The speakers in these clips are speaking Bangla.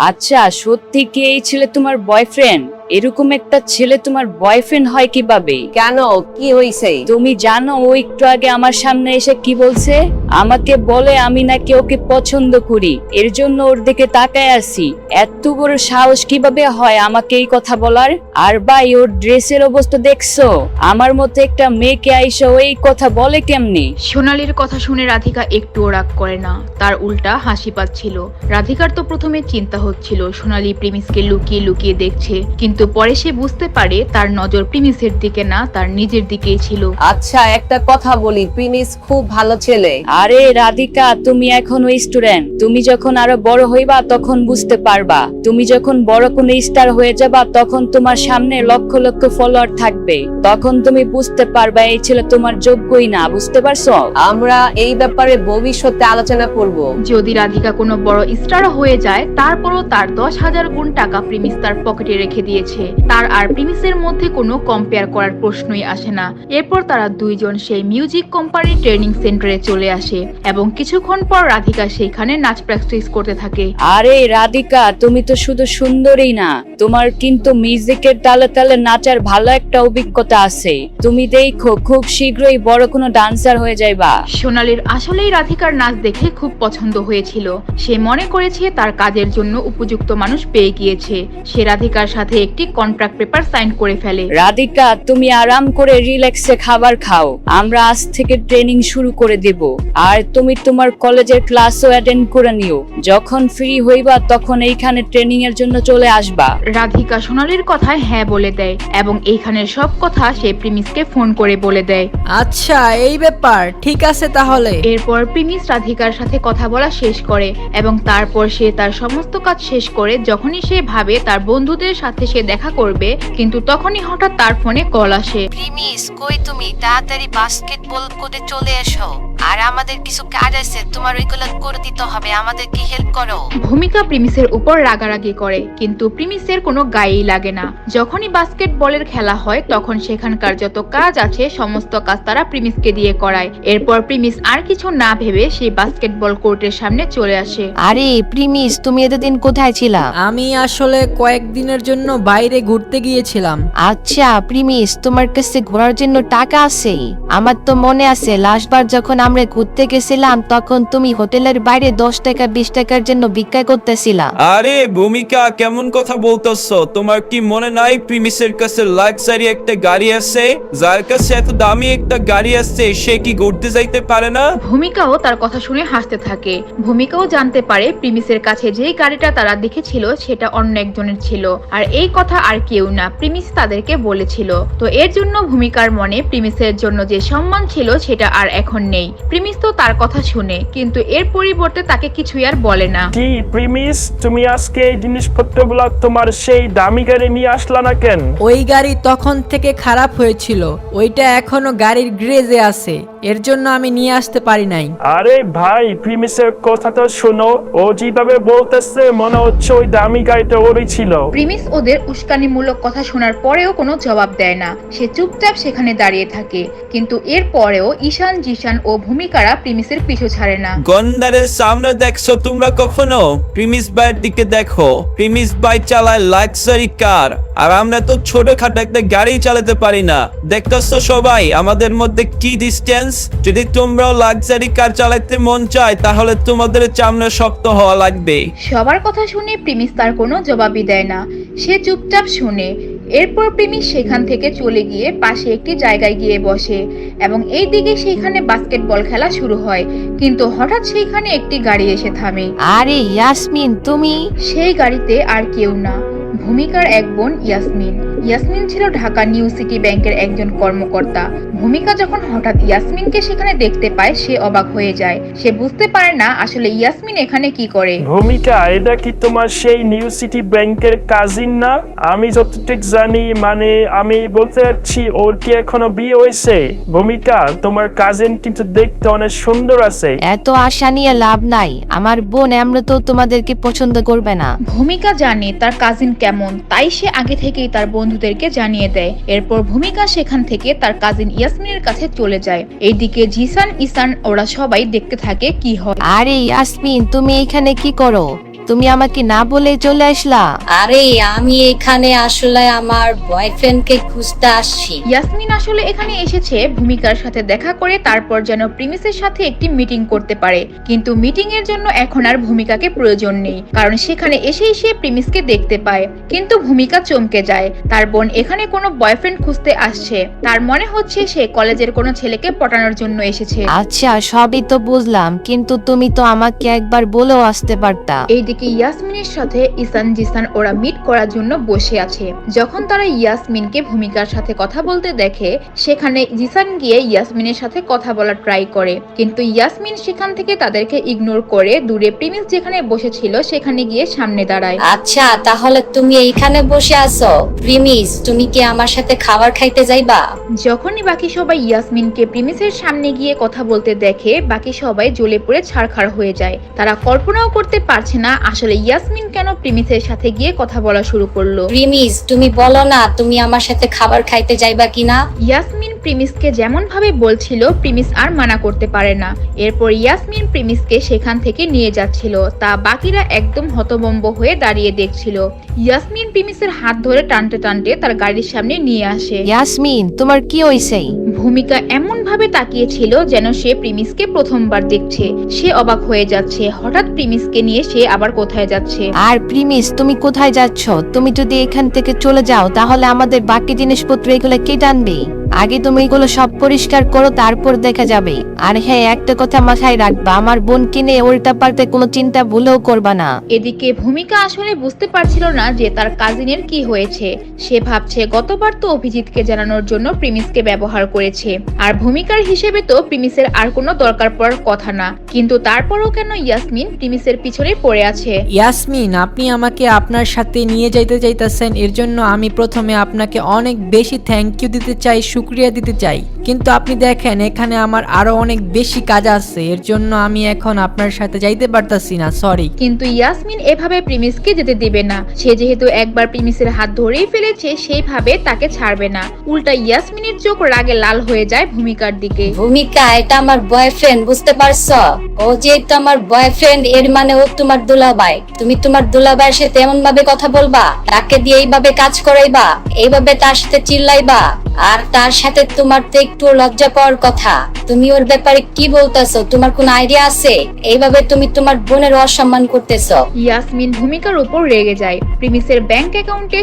আচ্ছা সত্যি কি এই ছেলে তোমার বয়ফ্রেন্ড এরকম একটা ছেলে তোমার বয়ফ্রেন্ড হয় কীভাবে? কেন? কি হইছে? তুমি জানো ও একটু আগে আমার সামনে এসে কি বলছে? আমাকে বলে আমি নাকি ওকে পছন্দ করি এর জন্য ওর দিকে তাকায় আছি। এত বড় সাহস কীভাবে হয় আমাকে এই কথা বলার? আর ভাই ওর ড্রেসের অবস্থা দেখছ? আমার মতো একটা মেয়েকে আইসা এই কথা বলে কেমনি? সোনালির কথা শুনে রাধিকা একটুও রাগ করে না। তার উল্টা হাসি পাচ্ছিল। রাধিকার তো প্রথমে চিন্তা হচ্ছিল সোনালি প্রিমিসকে লুকিয়ে লুকিয়ে দেখছে। কিন্তু পরে সে বুঝতে পারে তার নজর প্রিমিসের দিকে না তার নিজের দিকেই ছিল। আচ্ছা একটা কথা বলি প্রিমিস খুব ভালো ছেলে। আরে রাধিকা তুমি এখনও স্টুডেন্ট। তুমি যখন আরও বড় হইবা তখন বুঝতে পারবা। তুমি যখন বড় কোনো স্টার হয়ে যাবা তখন তোমার সামনে লক্ষ লক্ষ ফলোয়ার থাকবে। তখন তুমি বুঝতে পারবা এই ছেলে তোমার যোগ্যই না বুঝতে পারছ? আমরা এই ব্যাপারে ভবিষ্যতে আলোচনা করব। যদি রাধিকা কোনো বড় স্টার হয়ে যায় তারপরও তার দশ হাজার গুণ টাকা প্রিমিস তার পকেটে রেখে দিয়েছে। তার আর প্রিমিসের মধ্যে কোনো কম্পেয়ার করার প্রশ্নই আসে না। এরপর তারা দুইজন সেই মিউজিক কোম্পানি ট্রেনিং সেন্টারে চলে আসে এবং কিছুক্ষণ পর রাধিকা সেইখানে নাচ প্র্যাকটিস করতে থাকে। আরে রাধিকা তুমি তো শুধু সুন্দরই না তোমার কিন্তু মিউজিকের তালে তালে নাচার ভালো একটা অভিজ্ঞতা আছে। তুমি দেখো খুব শীঘ্রই বড় কোনো ডান্সার হয়ে যাইবা। সোনালির আসলেই রাধিকার নাচ দেখে খুব পছন্দ হয়েছিল। সে মনে করেছে তার কাজের জন্য উপযুক্ত মানুষ পেয়ে গিয়েছে। সে রাধিকার সাথে একটি কন্ট্রাক্ট পেপার সাইন করে ফেলে। রাধিকা তুমি আরাম করে রিল্যাক্সে খাবার খাও। আমরা আজ থেকে ট্রেনিং শুরু করে দেব। আর তুমি তোমার কলেজের ক্লাসও অ্যাটেন্ড করে নিও। যখন ফ্রি হইবা তখন এইখানে ট্রেনিং এর জন্য চলে আসবা। রাধিকা সোনালির কথায় হ্যাঁ বলে দেয় এবং এইখানের সব কথা সে প্রিমিসকে ফোন করে বলে দেয়। আচ্ছা এই ব্যাপার ঠিক আছে তাহলে। এরপর প্রিমিস রাধিকার সাথে কথা বলা শেষ করে এবং তারপর সে তার সমস্ত কাজ শেষ করে যখনই সে ভাবে তার বন্ধুদের সাথে সে দেখা করবে কিন্তু তখনই হঠাৎ তার ফোনে কল আসে। প্রিমিস কই তুমি? তাড়াতাড়ি বাস্কেটবল কোর্টে চলে এসো। আর আমাদের কিছু কাজ আছে তোমার ওইগুলো করে দিতে হবে আমাদেরকে হেল্প করো। ভূমিকা প্রিমিসের উপর রাগারাগি করে কিন্তু প্রিমিসের কোনো গায়েই লাগে না। যখনই বাস্কেটবলের খেলা হয় তখন সেখানকার যত কাজ আছে সমস্ত কাজ তারা প্রিমিসকে দিয়ে করায়। এরপর প্রিমিস আর কিছু না ভেবে সেই বাস্কেটবল কোর্টের সামনে চলে আসে। আরে প্রিমিস তুমি এতদিন কোথায় ছিলা? আমি আসলে কয়েকদিনের জন্য বাইরে ঘুরতে গিয়েছিলাম। আচ্ছা প্রিমিস তোমার কাছে ঘোরার জন্য টাকা আছে। আমার তো মনে আছে লাস্টবার যখন আমরা ঘুরতে গেছিলাম তখন তুমি হোটেলের বাইরে দশ টাকা বিশ টাকার জন্য ভিক্ষা করতেছিলা। আরে ভূমিকা কেমন কথা বলতেছো? তোমার কি মনে নাই প্রিমিসের কাছে লাক্সারি একটা গাড়ি আছে? যার কাছে এত দামি একটা গাড়ি আছে সে কি ঘুরতে যাইতে পারে না? ভূমিকাও তার কথা শুনে হাসতে থাকে। ভূমিকাও জানতে পারে প্রিমিসের কাছে যেই গাড়িটা তারা দেখেছিল সেটা অন্য একজনের ছিল। আর এই কথা আর কেউ না প্রিমিস তাদেরকে বলেছিল। তো এর জন্য ভূমিকার মনে প্রিমিসের জন্য যে সম্মান ছিল সেটা আর এখন নেই। প্রিমিস তো তার কথা শুনে কিন্তু এর পরিবর্তে তাকে কিছুই আর বলে না। কি প্রিমিস তুমি আজকে এই জিনিসপত্রগুলো তোমার সেই দামি গাড়ি নিয়ে আসলা না কেন? ওই গাড়ি তখন থেকে খারাপ হয়েছিল। ওইটা এখনও গাড়ির গ্রেজে আছে। এর জন্য আমি নিয়ে আসতে পারি নাই। আরে ভাই প্রিমিসের কথা তো শোনো। ও যেভাবে বলতেছে মনে হচ্ছে ওই দামি গাড়িটা ওরই ছিল। প্রিমিস ওদের উস্কানিমূলক কথা শোনার পরেও কোনো জবাব দেয় না। সে চুপচাপ সেখানে দাঁড়িয়ে থাকে। কিন্তু এর পরেও ঈশান জিশান ও ভূমিকারা প্রিমিসের পিছু ছাড়ে না। গন্ডারের সামনে দেখছ তোমরা কখনো? প্রিমিস বাইয়ের দিকে দেখো। প্রিমিস বাই চালায় লাক্সারি কার আর আমরা তো ছোটখাটো একটা গাড়ি চালাতে পারি না। দেখতেছো সবাই আমাদের মধ্যে কি ডিস্টেন্স যদি তোমরাও লাক্সারি কার চালাতে মন চায় তাহলে তোমাদের চামড়া শক্ত হওয়া লাগবে। সবার কথা শুনে প্রিমিস তার কোনো জবাবই দেয় না। সে চুপচাপ শুনে। এরপর প্রিমিস সেখান থেকে চলে গিয়ে পাশে একটি জায়গায় গিয়ে বসে এবং এই দিকে সেইখানে বাস্কেটবল খেলা শুরু হয়। কিন্তু হঠাৎ সেইখানে একটি গাড়ি এসে থামে। আরে ইয়াসমিন তুমি? সেই গাড়িতে আর কেউ না। ভূমিকার এক বোন ইয়াসমিন। ইয়াসমিন ছিল ঢাকা নিউ সিটি ব্যাংকের একজন কর্মকর্তা। ভূমিকা যখন হঠাৎ ইয়াসমিনকে সেখানে দেখতে পায় সে অবাক হয়ে যায়। সে বুঝতে পারে না আসলে ইয়াসমিন এখানে কি করে। ভূমিকা এটা কি তোমার সেই নিউ সিটি ব্যাংকের কাজিন না? আমি যতটুক জানি মানে আমি বলতে চাচ্ছি ওর কি এখনও বিয়ে হয়েছে? ভূমিকা তোমার কাজিন কিন্তু দেখতে অনেক সুন্দর আছে। এত আশা নিয়ে লাভ নাই। আমার বোন আমরা তো তোমাদেরকে পছন্দ করবে না। ভূমিকা জানে তার কাজিন কেমন তাই সে আগে থেকেই তার বন্ধুদেরকে জানিয়ে দেয়। এরপর ভূমিকা সেখান থেকে তার কাজিন ইয়াসমিনের কাছে চলে যায়। এইদিকে জিসান, ইসান, ওরা সবাই দেখতে থাকে কি হয়। আরে, ইয়াসমিন, তুমি এখানে কি করো? তুমি আমাকে না বলে চলে আসলা? আরে আমি এখানে আসলে আমার বয়ফ্রেন্ডকে খুঁজতে আসছি। ইয়াসমিন আসলে এখানে এসেছে ভূমিকার সাথে দেখা করে তারপর যেন প্রিমিসের সাথে একটি মিটিং করতে পারে। কিন্তু মিটিং এর জন্য এখন আর ভূমিকাকে প্রয়োজন নেই কারণ সেখানে এসেই সে প্রিমিসকে দেখতে পায়। কিন্তু ভূমিকা চমকে যায়। তার বোন এখানে কোনো বয়ফ্রেন্ড খুঁজতে আসছে। তার মনে হচ্ছে সে কলেজের কোনো ছেলেকে পটানোর জন্য এসেছে। আচ্ছা সবই তো বুঝলাম কিন্তু তুমি তো আমাকে একবার বলেও আসতে পারতা। এইদিকে ইয়াসমিনের সাথে ইসান জিসান ওরা মিট করার জন্য বসে আছে। যখন তারা ইয়াসমিনকে ভূমিকার সাথে কথা বলতে দেখে সেখানে জিসান গিয়ে ইয়াসমিনের সাথে কথা বলার ট্রাই করে। কিন্তু ইয়াসমিন সেখান থেকে তাদেরকে ইগনোর করে দূরে প্রিমিস যেখানে বসেছিল সেখানে গিয়ে সামনে দাঁড়ায়। আচ্ছা তাহলে তুমি এইখানে বসে আছো। প্রিমিস তুমি কি আমার সাথে খাবার খাইতে যাইবা? যখনই বাকি সবাই ইয়াসমিনকে প্রিমিসের সামনে গিয়ে কথা বলতে দেখে বাকি সবাই জ্বলে পড়ে ছাড়খাড় হয়ে যায়। তারা কল্পনাও করতে পারছে না আসলে ইয়াসমিন কেন প্রিমিসের সাথে গিয়ে কথা বলা শুরু করল? প্রিমিস তুমি বলো না তুমি আমার সাথে খাবার খাইতে যাইবা কিনা? ইয়াসমিন প্রিমিসকে যেমন ভাবে বলছিল প্রিমিস আর মানা করতে পারে না। এরপর ইয়াসমিন প্রিমিসকে সেখান থেকে নিয়ে যাচ্ছিল। তা বাকিরা একদম হতবম্ব হয়ে দাঁড়িয়ে দেখছিল। ইয়াসমিন প্রিমিসের হাত ধরে টানতে টানতে তার গাড়ির সামনে নিয়ে আসে। ইয়াসমিন তোমার কি হইছে? ভূমিকা এমন ভাবে তাকিয়েছিল যেন সে প্রিমিসকে প্রথমবার দেখছে। সে অবাক হয়ে যাচ্ছে। হঠাৎ প্রিমিসকে নিয়ে সে আবার কোথায় যাচ্ছে? আর প্রিমিস, তুমি কোথায় যাচ্ছ? তুমি যদি এখান থেকে চলে যাও, তাহলে আমাদের বাকি জিনিসপত্র এগুলো কে টানবে? আগে তুমি এগুলো সব পরিষ্কার করো তারপর দেখা যাবে। আর হ্যাঁ একটা কথা মাথায় রাখবা আমার বোনকে নিয়ে উল্টা পাল্টে কোনো চিন্তা ভুলেও করবা না। এদিকে ভূমিকা আসলে বুঝতে পারছিল না যে তার কাজিনের কি হয়েছে। সে ভাবছে গতবার তো অভিজিৎকে জানানোর জন্য প্রিমিসকে ব্যবহার করেছে। আর ভূমিকার হিসেবে তো প্রিমিসের আর কোনো দরকার পড়ার কথা না। কিন্তু তারপরও কেন ইয়াসমিন প্রিমিসের পিছনে পড়ে আছে? ইয়াসমিন আপনি আমাকে আপনার সাথে নিয়ে যাইতে চাইতেছেন এর জন্য আমি প্রথমে আপনাকে অনেক বেশি থ্যাংক ইউ দিতে চাই শুক্রিয়া দিতে চাই। কিন্তু আপনি দেখেন এখানে আমার আরও অনেক বেশি কাজ আছে। এর জন্য আমি এখন আপনার সাথে যাইতে পারতাছি না সরি কিন্তু ইয়াসমিন এভাবে প্রিমিসকে যেতে দেবে না। সে যেহেতু একবার প্রিমিসের হাত ধরেই ফেলেছে সেইভাবে তাকে ছাড়বে না। উল্টা ইয়াসমিনের চোখ রাগে লাল হয়ে যায় ভূমিকার দিকে। ভূমিকা এটা আমার বয়ফ্রেন্ড বুঝতে পারছ? ও যে যেহেতু আমার বয়ফ্রেন্ড এর মানে ও তোমার দুলাভাই। তুমি তোমার দুলাভাইয়ের সাথে এমন ভাবে কথা বলবা তাকে দিয়ে এইভাবে কাজ করাইবা এইভাবে তার সাথে চিল্লাইবা আর তার সাথে তোমার তো একটু লজ্জা পাওয়ার কথা। তুমি ওর ব্যাপারে কি বলতেছো? তোমার কোন আইডিয়া আছে? এইভাবে তুমি তোমার বোনের অসম্মান করতেছো। ইয়াসমিন ভূমিকার উপর রেগে যায়। প্রিমিসের ব্যাংক অ্যাকাউন্টে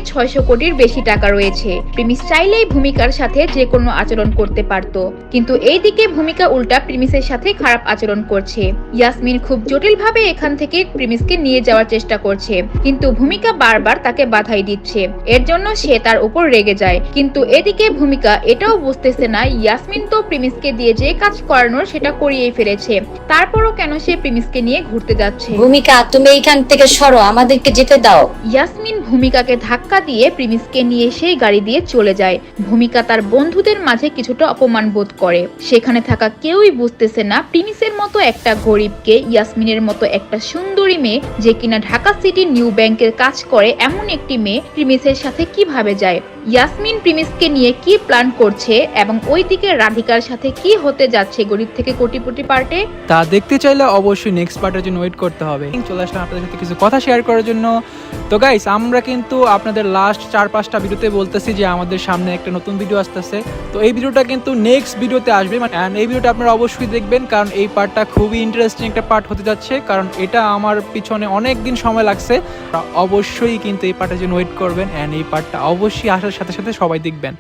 কোটির বেশি টাকা রয়েছে। প্রিমিস চাইলেই ভূমিকার সাথে যে কোনো আচরণ করতে পারত। কিন্তু এইদিকে ভূমিকা উল্টা প্রিমিসের সাথে খারাপ আচরণ করছে। ইয়াসমিন খুব জটিলভাবে এখান থেকে প্রিমিসকে নিয়ে যাওয়ার চেষ্টা করছে। কিন্তু ভূমিকা বারবার তাকে বাধাই দিচ্ছে। এর জন্য সে তার উপর রেগে যায়। কিন্তু এদিকে ভূমিকা এটাও বুঝতেছে না ইয়াসমিন তো প্রিমিসকে দিয়ে যে কাজ করানোর সেটা করিয়েই ফেলেছে। তারপরও কেন সে প্রিমিসকে নিয়ে ঘুরতে যাচ্ছে? ভূমিকা তুমি এইখান থেকে সরো আমাদেরকে যেতে দাও। ইয়াসমিন ভূমিকাকে ধাক্কা দিয়ে প্রিমিসকে নিয়ে সেই গাড়ি দিয়ে চলে যায়। ভূমিকা তার বন্ধুদের মাঝে কিছুটা অপমান বোধ করে। সেখানে থাকা কেউই বুঝতেছে না প্রিমিসের মতো একটা গরিবকে ইয়াসমিনের মতো একটা সুন্দরী মেয়ে যে কিনা ঢাকা সিটি নিউ ব্যাংকের কাজ করে এমন একটি মেয়ে প্রিমিসের সাথে কীভাবে যায়। ইয়াসমিন প্রিমিসকে নিয়ে কি প্ল্যান করছে এবং ওই দিকে রাধিকার সাথে কি হতে যাচ্ছে গরিব থেকে কোটিপতি পার্টে? তা দেখতে চাইলে অবশ্যই নেক্সট পার্টের জন্য ওয়েট করতে হবে। চলে আসলাম আপনাদের সাথে কিছু কথা শেয়ার করার জন্য। তো গাইস আমরা কিন্তু আপনাদের লাস্ট চার পাঁচটা ভিডিওতে বলতেছি যে আমাদের সামনে একটা নতুন ভিডিও আসতেছে। তো এই ভিডিওটা কিন্তু নেক্সট ভিডিওতে আসবে। অ্যান্ড এই ভিডিওটা আপনারা অবশ্যই দেখবেন কারণ এই পার্টটা খুবই ইন্টারেস্টিং একটা পার্ট হতে যাচ্ছে। কারণ এটা আমার পিছনে অনেক দিন সময় লাগছে। অবশ্যই কিন্তু এই পার্টের জন্য ওয়েট করবেন। অ্যান্ড এই পার্টটা অবশ্যই আসার সাথে সাথে সবাই দেখবেন।